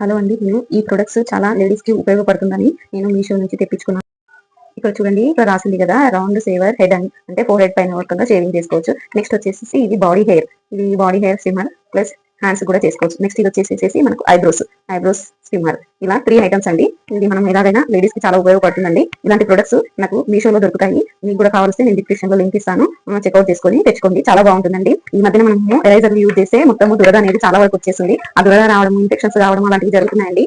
Hello అండి నేను ఈ ప్రొడక్ట్స్ చాలా లేడీస్కి ఉపయోగపడుతుందని నేను మీషో నుంచి తెప్పించుకున్నాను. ఇక్కడ చూడండి ఇక్కడ రాసింది కదా రౌండ్ సేవర్ హెడ్ అని. అంటే ఫోర్ హెడ్ పైన వర్క్ షేవింగ్ చేసుకోవచ్చు. నెక్స్ట్ వచ్చేసి ఇది బాడీ హెయిర్ ఇది body hair Simar plus hands కూడా చేసుకోవచ్చు. నెక్స్ట్ ఇది వచ్చేసి మనకు ఐబ్రోస్ ఐబ్రోస్ స్టిమ్మర్ ఇలా త్రీ ఐటమ్స్ అండి. ఇది మనం ఎలాగైనా లేడీస్కి చాలా ఉపయోగపడుతుందండి. ఇలాంటి ప్రొడక్ట్స్ నాకు మీషోలో దొరుకుతాయి. మీకు కూడా కావాల్సి నేను డిస్క్రిప్షన్లో లింక్ ఇస్తాను. చెక్అౌట్ చేసుకొని తెచ్చుకోండి. చాలా బాగుంటుందండి. ఈ మధ్యన మనము ఎరైజర్ యూజ్ చేస్తే మొత్తం దురద అనేది చాలా వరకు వచ్చేసింది ఆ దురద రావడం ఇన్ఫెక్షన్స్ రావడం అలాంటివి జరుగుతున్నాయండి.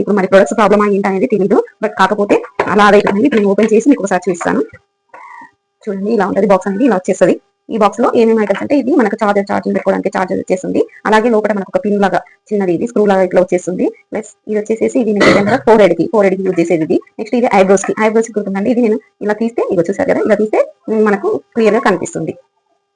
ఇప్పుడు మరి ప్రొడక్ట్స్ ప్రాబ్లమ్ ఏంటి అనేది తెలియదు బట్ కాకపోతే అలా అదైతే ఇప్పుడు ఓపెన్ చేసి మీకు ఒకసారి చూపిస్తాను. చూడండి ఇలా ఉంటుంది బాక్స్ అనేది ఇలా వచ్చేస్తుంది. ఈ బాక్స్లో ఏమేమి ఐటమ్స్ అంటే ఇది మనకు చార్జర్ ఛార్జింగ్ పెట్టుకోవడానికి చార్జర్ వచ్చేసింది అలాగే లోపల మనకు ఒక పిన్ లాగా చిన్నది ఇది స్క్రూ లాగా ఇట్లా వచ్చేసింది ప్లస్ ఇది వచ్చేసి ఇది ఫోర్ హెడ్కి ఫోర్ హెడ్కి యూజ్ చేసేది ఇది. నెక్స్ట్ ఇది ఐబ్రోస్కి. ఐబ్రోస్కి గుర్తుందండి ఇది నేను ఇలా తీస్తే ఇది వచ్చేసారు కదా ఇలా తీస్తే మనకు క్లియర్గా కనిపిస్తుంది.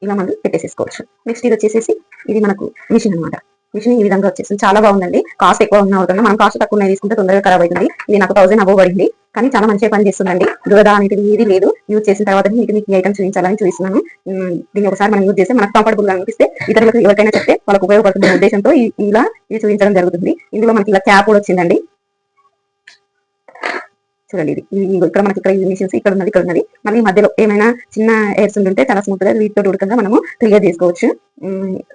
ఇలా మనం పెట్టేసేసుకోవచ్చు. నెక్స్ట్ ఇది వచ్చేసి ఇది మనకు మిషన్ అనమాట మిషన్ ఈ విధంగా వచ్చేసింది. చాలా బాగుందండి. కాస్ట్ ఎక్కువ ఉన్న అవుతుంది మనం కాస్ట్ తక్కువ తీసుకుంటే తొందరగా ఖరాబ్ అవుతుంది. ఇది నాకు థౌసండ్ అబో పడింది. కానీ చాలా మంచిగా పని చేస్తుందండి దురద అనేది ఏది లేదు. యూజ్ చేసిన తర్వాత మీకు మీకు ఈ ఐటమ్ చూపించాలని చూపిస్తున్నాను. దీన్ని ఒకసారి మనం యూజ్ చేస్తే మనకు కంఫర్టబుల్గా అనిపిస్తే ఇతరులకు ఎవరికైనా చెప్తే వాళ్ళకు ఉపయోగపడుతున్న ఉద్దేశంతో ఇలా ఇది చూపించడం జరుగుతుంది. ఇందులో మనకి ఇలా క్యాప్ కూడా వచ్చిందండి. చూడండి ఇది. ఇక్కడ మనకి ఇక్కడ మిషన్స్ ఇక్కడ ఉన్నది ఇక్కడ ఉన్నది. మళ్ళీ మధ్యలో ఏమైనా చిన్న ఎయిర్స్ ఉంటే చాలా స్మూత్గా వీటితో ఉడకంగా మనము క్లియర్ చేసుకోవచ్చు.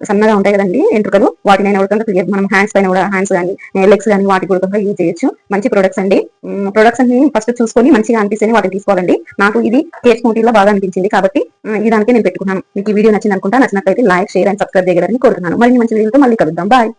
సన్నగా ఉంటాయి కదండి ఎంట్రుకలు. వాటినైనా ఉడకంగా క్లియర్ మనం హ్యాండ్స్ పైన కూడా హ్యాండ్స్ కానీ లెగ్స్ కానీ వాటికి ఉడకంగా యూజ్ చేయొచ్చు. మంచి ప్రొడక్ట్స్ అండి. ప్రొడక్ట్స్ అన్ని ఫస్ట్ చూసుకొని మంచిగా అనిపిస్తేనే వాటిని తీసుకోవాలండి. నాకు ఇది కేక్ స్మూటీలో బాగా అనిపించింది కాబట్టి ఈ దానికి నేను పెట్టుకున్నాను. మీకు ఈ వీడియో నచ్చింది అనుకుంటా నచ్చినట్లయితే లైక్ షేర్ అండ్ సబ్స్క్రైబ్ చేయగలని కోరుతున్నాను. మరి మంచి వీడియోతో మళ్ళీ కలుద్దాం. బాయ్